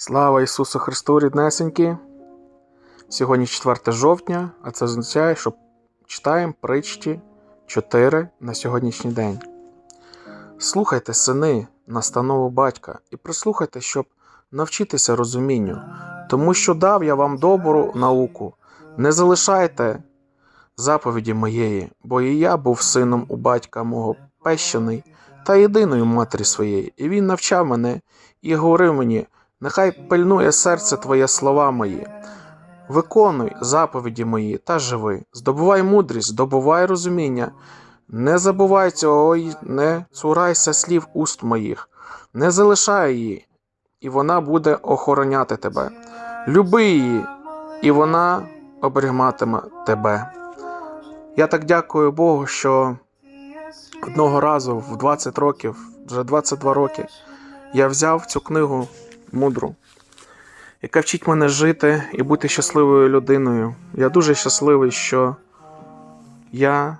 Слава Ісусу Христу, ріднесенькі! Сьогодні 4 жовтня, а це означає, що читаємо притчі 4 на сьогоднішній день. Слухайте, сини, настанову батька, і прислухайте, щоб навчитися розумінню, тому що дав я вам добру науку. Не залишайте заповіді моєї, бо і я був сином у батька мого пещений та єдиною матері своєї, і він навчав мене і говорив мені. Нехай пильнує серце твоє слова мої. Виконуй заповіді мої та живи. Здобувай мудрість, здобувай розуміння. Не забувай цього, й не цурайся слів уст моїх, не залишай її, і вона буде охороняти тебе. Люби її, і вона оберігатиме тебе. Я так дякую Богу, що одного разу в 20 років, вже 22 роки, я взяв цю книгу мудру, яка вчить мене жити і бути щасливою людиною. Я дуже щасливий, що я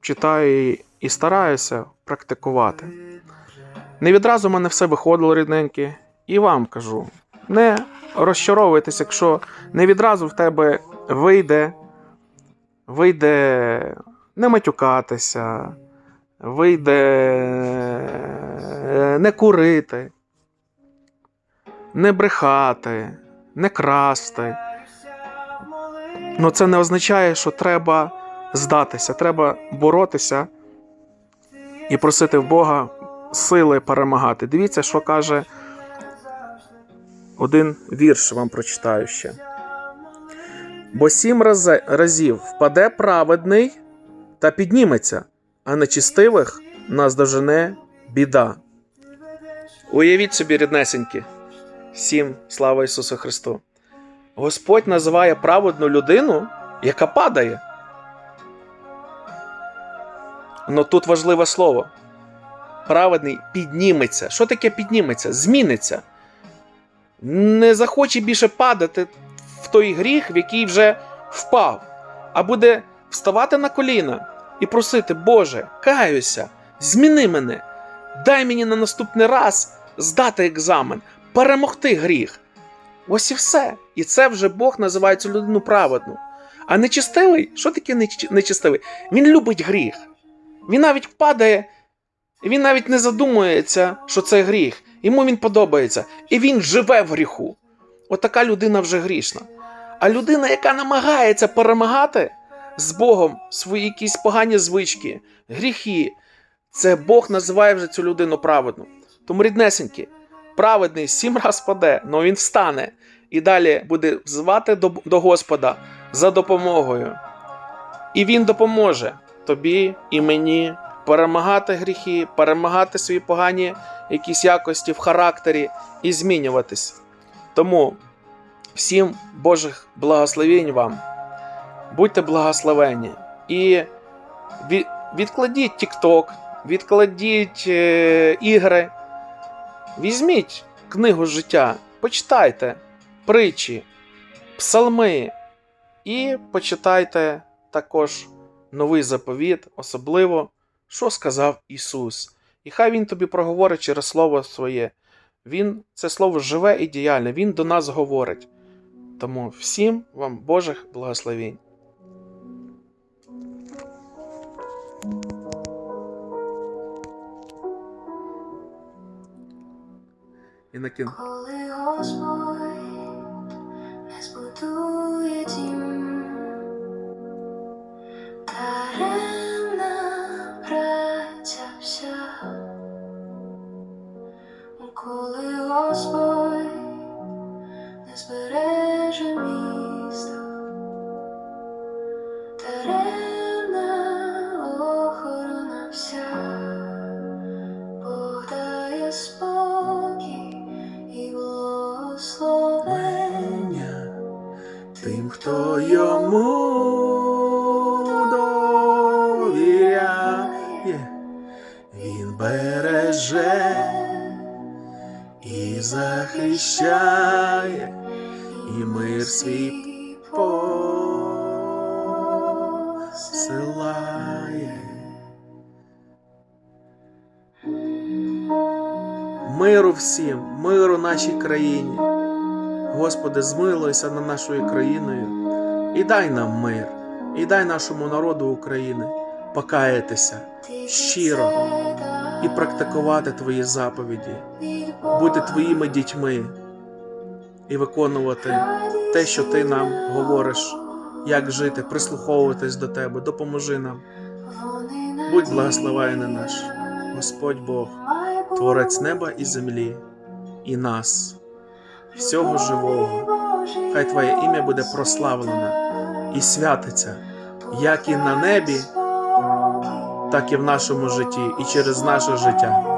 читаю і стараюся практикувати. Не відразу в мене все виходило рідненьке, і вам кажу: не розчаровуйтесь, якщо не відразу в тебе вийде, вийде не матюкатися, вийде е, не курити не брехати, не красти. Ну це не означає, що треба здатися, треба боротися і просити в Бога сили перемагати. Дивіться, що каже один вірш вам прочитаю ще. Бо сім разів впаде праведний та підніметься, а нечистивих наздожене біда. Уявіть собі, ріднесенькі. Всім слава Ісусу Христу. Господь називає праведну людину, яка падає. Но тут важливе слово. Праведний підніметься. Що таке підніметься? Зміниться. Не захоче більше падати в той гріх, в який вже впав, а буде вставати на коліна і просити, Боже, каюся, зміни мене, дай мені на наступний раз здати екзамен, перемогти гріх. Ось і все. І це вже Бог називає цю людину праведну. А нечистивий, що таке нечистивий? Він любить гріх. Він навіть впадає, він навіть не задумується, що це гріх. Йому він подобається. І він живе в гріху. Отака людина вже грішна. А людина, яка намагається перемагати з Богом свої якісь погані звички, гріхи, це Бог називає вже цю людину праведну. Тому ріднесенькі, праведний сім раз паде, але він встане і далі буде взивати до, до Господа за допомогою. І Він допоможе тобі і мені перемагати гріхи, перемагати свої погані якісь якості в характері і змінюватись. Тому всім Божих благословень вам. Будьте благословені. І від, відкладіть TikTok, відкладіть е, ігри. Візьміть книгу життя, почитайте притчі, псалми і почитайте також новий заповіт, особливо, що сказав Ісус. І хай Він тобі проговорить через Слово своє. Він це слово живе і діяльне, Він до нас говорить. Тому всім вам Божих благословень. І на кін... Коли Господь тим, хто йому довіряє, він береже і захищає, і мир свій посилає. Миру всім, миру нашій країні. Господи, змилуйся над нашою країною і дай нам мир, і дай нашому народу України покаятися щиро і практикувати Твої заповіді, бути Твоїми дітьми і виконувати те, що Ти нам говориш, як жити, прислуховуватись до Тебе, допоможи нам. Будь благословений наш, Господь Бог, Творець неба і землі, і нас, всього живого. Хай Твоє ім'я буде прославлено і святиться, як і на небі, так і в нашому житті, і через наше життя.